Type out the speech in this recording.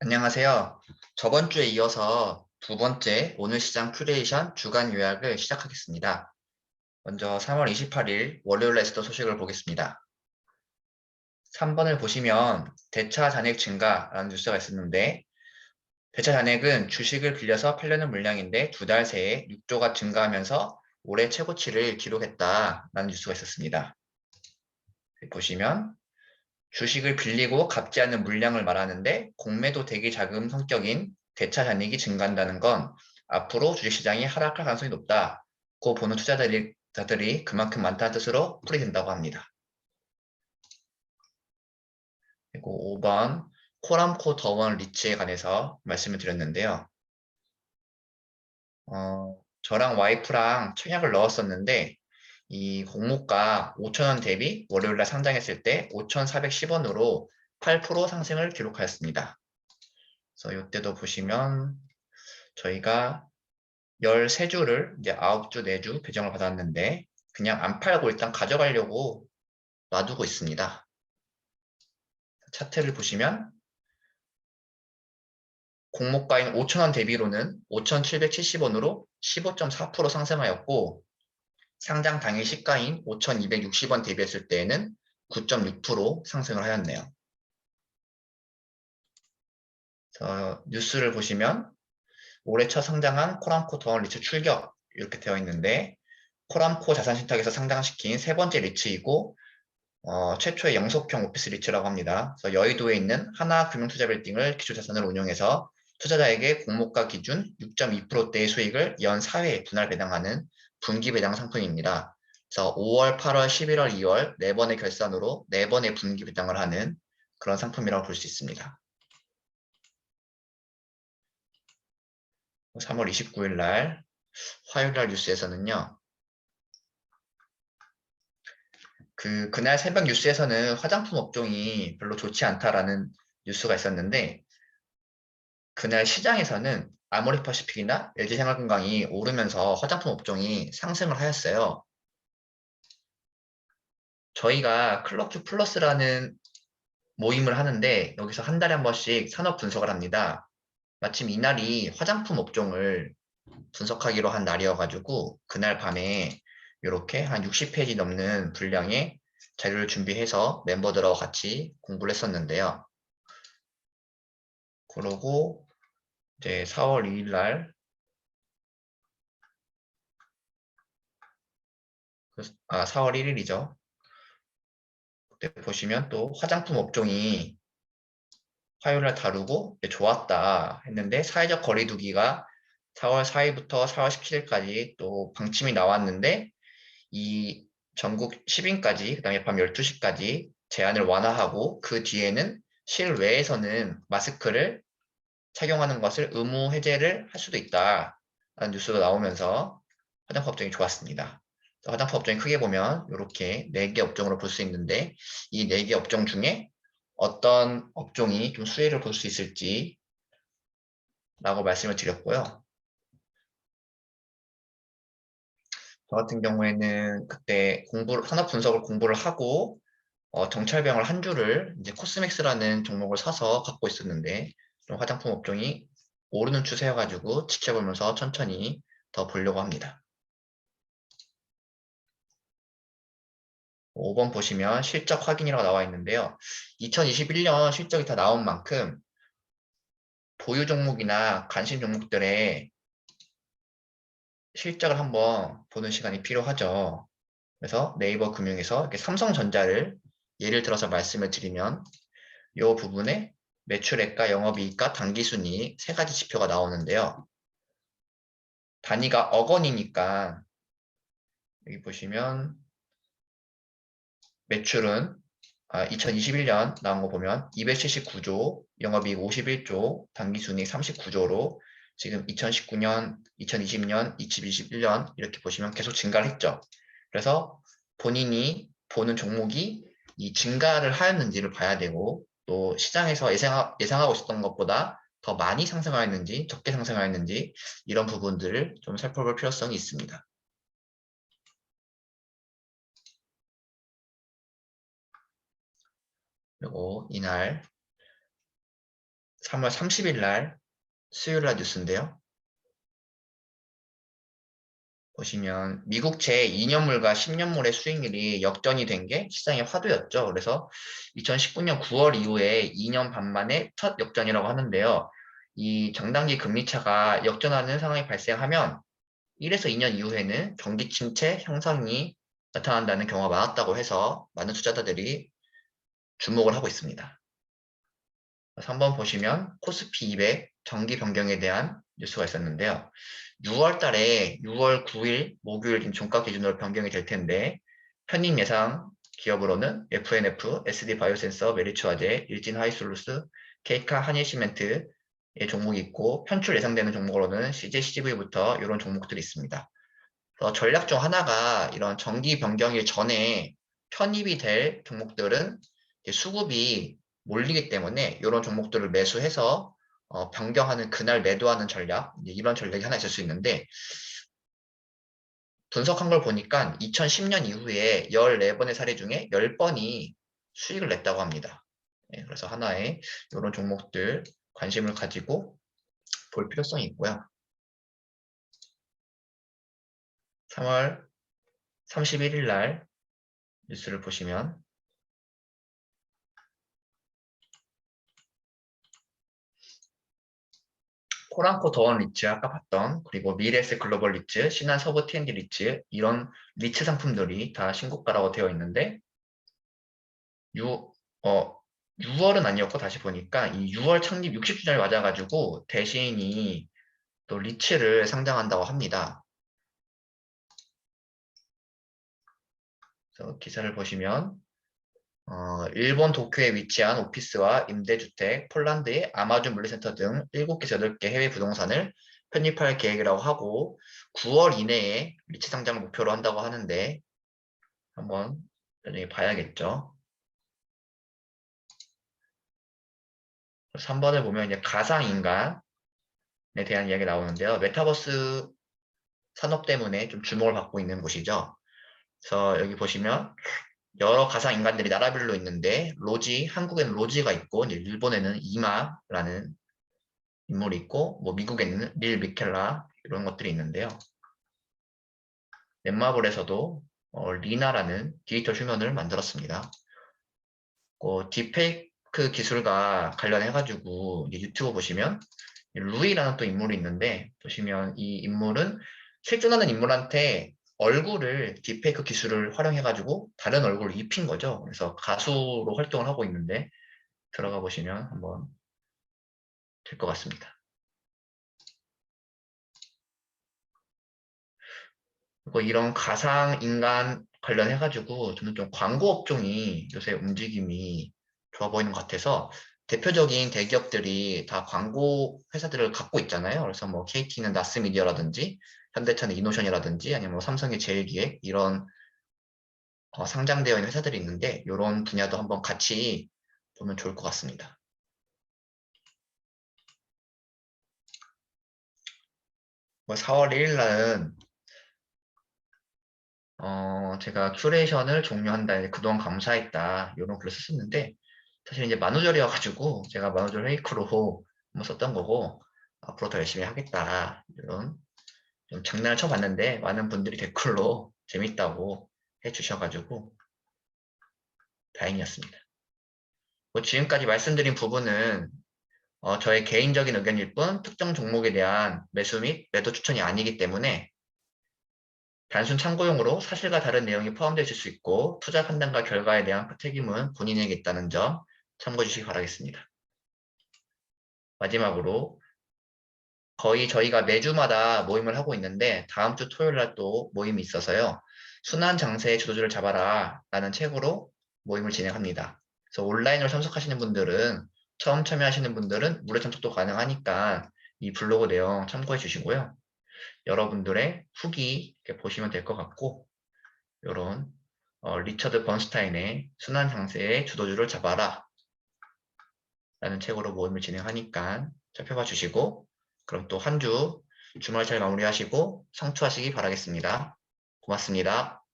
안녕하세요. 저번 주에 이어서 두 번째 오늘 시장 큐레이션 주간 요약을 시작하겠습니다. 먼저 3월 28일 월요일 레스터 소식을 보겠습니다. 3번을 보시면 대차 잔액 증가라는 뉴스가 있었는데 대차 잔액은 주식을 빌려서 팔려는 물량인데 두 달 새에 6조가 증가하면서 올해 최고치를 기록했다라는 뉴스가 있었습니다. 보시면 주식을 빌리고 갚지 않는 물량을 말하는데 공매도 대기 자금 성격인 대차 잔액이 증가한다는 건 앞으로 주식시장이 하락할 가능성이 높다고 보는 투자자들이 그만큼 많다는 뜻으로 풀이된다고 합니다. 그리고 5번 코람코 더원 리츠에 관해서 말씀을 드렸는데요. 어, 저랑 와이프랑 청약을 넣었었는데 이 공모가 5,000원 대비 월요일날 상장했을 때 5,410원으로 8% 상승을 기록하였습니다. 그래서 이때도 보시면 저희가 13주를 이제 9주, 4주 배정을 받았는데 그냥 안 팔고 일단 가져가려고 놔두고 있습니다. 차트를 보시면 공모가인 5,000원 대비로는 5,770원으로 15.4% 상승하였고 상장 당일 시가인 5,260원 대비했을 때에는 9.6% 상승을 하였네요. 저 뉴스를 보시면 올해 첫 상장한 코람코 더원 리츠 출격 이렇게 되어 있는데 코람코 자산신탁에서 상장시킨 세 번째 리츠이고 어, 최초의 영속형 오피스 리츠라고 합니다. 그래서 여의도에 있는 하나 금융투자빌딩을 기초자산으로 운영해서 투자자에게 공모가 기준 6.2%대의 수익을 연 4회 분할 배당하는 분기 배당 상품입니다. 그래서 5월, 8월, 11월, 2월 네 번의 결산으로 네 번의 분기 배당을 하는 그런 상품이라고 볼 수 있습니다. 3월 29일 날 화요일 날 뉴스에서는요. 그 그날 새벽 뉴스에서는 화장품 업종이 별로 좋지 않다라는 뉴스가 있었는데 그날 시장에서는 아모리퍼시픽이나 LG생활건강이 오르면서 화장품 업종이 상승을 하였어요. 저희가 클럽큐 플러스라는 모임을 하는데 여기서 한 달에 한 번씩 산업 분석을 합니다. 마침 이날이 화장품 업종을 분석하기로 한 날이어가지고 그날 밤에 이렇게 한 60페이지 넘는 분량의 자료를 준비해서 멤버들하고 같이 공부를 했었는데요. 그러고 이제 4월 2일 날 아, 4월 1일이죠. 그때 보시면 또 화장품 업종이 화요일 날 다루고 좋았다 했는데 사회적 거리두기가 4월 4일부터 4월 17일까지 또 방침이 나왔는데 이 전국 10인까지 그다음에 밤 12시까지 제한을 완화하고 그 뒤에는 실외에서는 마스크를 착용하는 것을 의무 해제를 할 수도 있다라는 뉴스가 나오면서 화장품 업종이 좋았습니다. 화장품 업종이 크게 보면 이렇게 4개 업종으로 볼 수 있는데 이 4개 업종 중에 어떤 업종이 좀 수혜를 볼 수 있을지 라고 말씀을 드렸고요. 저 같은 경우에는 그때 공부 산업 분석을 공부를 하고 어, 정찰병을 한 주를 이제 코스맥스라는 종목을 사서 갖고 있었는데 좀 화장품 업종이 오르는 추세여가지고 지켜보면서 천천히 더 보려고 합니다. 5번 보시면 실적 확인이라고 나와 있는데요. 2021년 실적이 다 나온 만큼 보유 종목이나 관심 종목들의 실적을 한번 보는 시간이 필요하죠. 그래서 네이버 금융에서 삼성전자를 예를 들어서 말씀을 드리면 이 부분에 매출액과 영업이익과 당기순이익 세 가지 지표가 나오는데요. 단위가 억 원이니까 여기 보시면 매출은 2021년 아, 나온 거 보면 279조, 영업이익 51조, 당기순이익 39조로 지금 2019년, 2020년, 2021년 이렇게 보시면 계속 증가를 했죠. 그래서 본인이 보는 종목이 이 증가를 하였는지를 봐야 되고 또 시장에서 예상하, 예상하고 있었던 것보다 더 많이 상승하였는지 적게 상승하였는지 이런 부분들을 좀 살펴볼 필요성이 있습니다. 그리고 이날 3월 30일 날 수요일 날 뉴스인데요. 보시면 미국채 2년물과 10년물의 수익률이 역전이 된 게 시장의 화두였죠. 그래서 2019년 9월 이후에 2년 반 만에 첫 역전이라고 하는데요. 이 정단기 금리 차가 역전하는 상황이 발생하면 1에서 2년 이후에는 경기 침체 형성이 나타난다는 경우가 많았다고 해서 많은 투자자들이 주목을 하고 있습니다. 3번 보시면 코스피 200 정기 변경에 대한 뉴스가 있었는데요. 6월 달에 6월 9일 목요일 종가 기준으로 변경이 될 텐데 편입 예상 기업으로는 FNF, SD 바이오센서, 메리츠화재, 일진 하이솔루스, 케이카 한일시멘트의 종목이 있고 편출 예상되는 종목으로는 CJ, CGV부터 이런 종목들이 있습니다. 전략 중 하나가 이런 정기 변경일 전에 편입이 될 종목들은 수급이 몰리기 때문에 이런 종목들을 매수해서 어, 변경하는 그날 매도하는 전략 이런 전략이 하나 있을 수 있는데 분석한 걸 보니까 2010년 이후에 14번의 사례 중에 10번이 수익을 냈다고 합니다. 네, 그래서 하나의 이런 종목들 관심을 가지고 볼 필요성이 있고요. 3월 31일 날 뉴스를 보시면 코랑코 더원 리츠 아까 봤던 그리고 미래에셋 글로벌 리츠, 신한 서브 T&D 리츠 이런 리츠 상품들이 다 신고가라고 되어 있는데 6, 어, 6월은 아니었고 다시 보니까 이 6월 창립 60주년을 맞아가지고 대신이 또 리츠를 상장한다고 합니다. 그래서 기사를 보시면 어, 일본 도쿄에 위치한 오피스와 임대주택, 폴란드의 아마존 물리센터 등 7개에서 8개 해외 부동산을 편입할 계획이라고 하고 9월 이내에 리츠 상장을 목표로 한다고 하는데 한번 나중에 봐야겠죠. 3번을 보면 이제 가상인간에 대한 이야기 나오는데요. 메타버스 산업 때문에 좀 주목을 받고 있는 곳이죠. 그래서 여기 보시면 여러 가상 인간들이 나라별로 있는데 로지 한국에는 로지가 있고 일본에는 이마라는 인물이 있고 뭐 미국에는 릴 미켈라 이런 것들이 있는데요. 넷마블에서도 어, 리나라는 디지털 휴면을 만들었습니다. 어, 딥페이크 기술과 관련해가지고 유튜브 보시면 루이라는 또 인물이 있는데 보시면 이 인물은 실존하는 인물한테 얼굴을 딥페이크 기술을 활용해가지고 다른 얼굴을 입힌 거죠. 그래서 가수로 활동을 하고 있는데 들어가 보시면 한번 될 것 같습니다. 그리고 이런 가상 인간 관련해가지고 저는 좀 광고 업종이 요새 움직임이 좋아 보이는 것 같아서 대표적인 대기업들이 다 광고 회사들을 갖고 있잖아요. 그래서 뭐 KT는 나스미디어라든지 현대차는 이노션이라든지 아니면 뭐 삼성의 제일기획 이런 어, 상장되어 있는 회사들이 있는데 이런 분야도 한번 같이 보면 좋을 것 같습니다. 뭐 4월 1일 날은 어, 제가 큐레이션을 종료한다. 그동안 감사했다. 이런 글을 썼었는데 사실 이제 만우절이어가지고 제가 만우절 페이크로 한번 썼던 거고 앞으로 더 열심히 하겠다. 이런 좀 장난을 쳐봤는데 많은 분들이 댓글로 재밌다고 해주셔가지고 다행이었습니다. 뭐 지금까지 말씀드린 부분은 어, 저의 개인적인 의견일 뿐 특정 종목에 대한 매수 및 매도 추천이 아니기 때문에 단순 참고용으로 사실과 다른 내용이 포함되어 있을 수 있고 투자 판단과 결과에 대한 책임은 본인에게 있다는 점 참고해 주시기 바라겠습니다. 마지막으로 거의 저희가 매주마다 모임을 하고 있는데 다음 주 토요일 날 또 모임이 있어서요. 순환 장세의 주도주를 잡아라 라는 책으로 모임을 진행합니다. 그래서 온라인으로 참석하시는 분들은 처음 참여하시는 분들은 무료 참석도 가능하니까 이 블로그 내용 참고해 주시고요. 여러분들의 후기 보시면 될 것 같고 이런 어, 리처드 번스타인의 순환 장세의 주도주를 잡아라 라는 책으로 모임을 진행하니까 살펴봐 주시고 그럼 또 한 주 주말 잘 마무리하시고 성투하시기 바라겠습니다. 고맙습니다.